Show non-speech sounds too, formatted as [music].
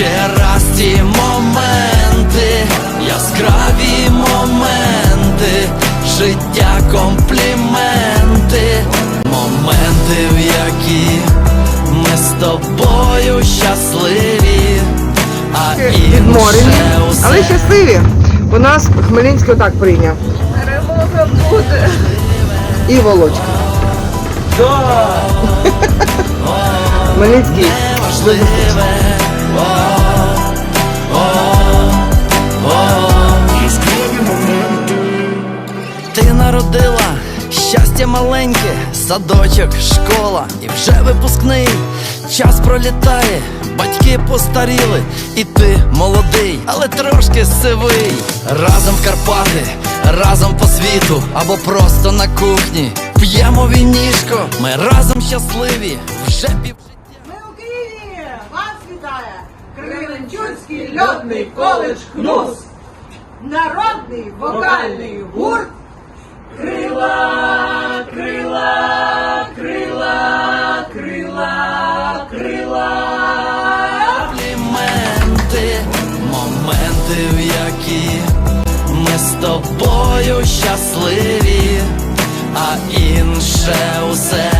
ще раз ті моменти, яскраві моменти, життя компліменти, моменти, в які ми з тобою щасливі, а Відморені, інше усе але щасливі. У нас Хмельницький отак прийняв. Перемога буде. І Володька. [laughs] Хмельницький. Народила щастя маленьке, садочок, школа і вже випускний. Час пролітає, батьки постаріли, і ти молодий, але трошки сивий. Разом в Карпати, разом по світу, або просто на кухні. П'ємо вінішко, ми разом щасливі, вже пів. Ми у Києві! Вас вітає Кременчуцький льотний коледж КНУС! Народний вокальний гурт Крила, крила, крила, крила, крила. компліменти, моменти, в які ми з тобою щасливі, а інше усе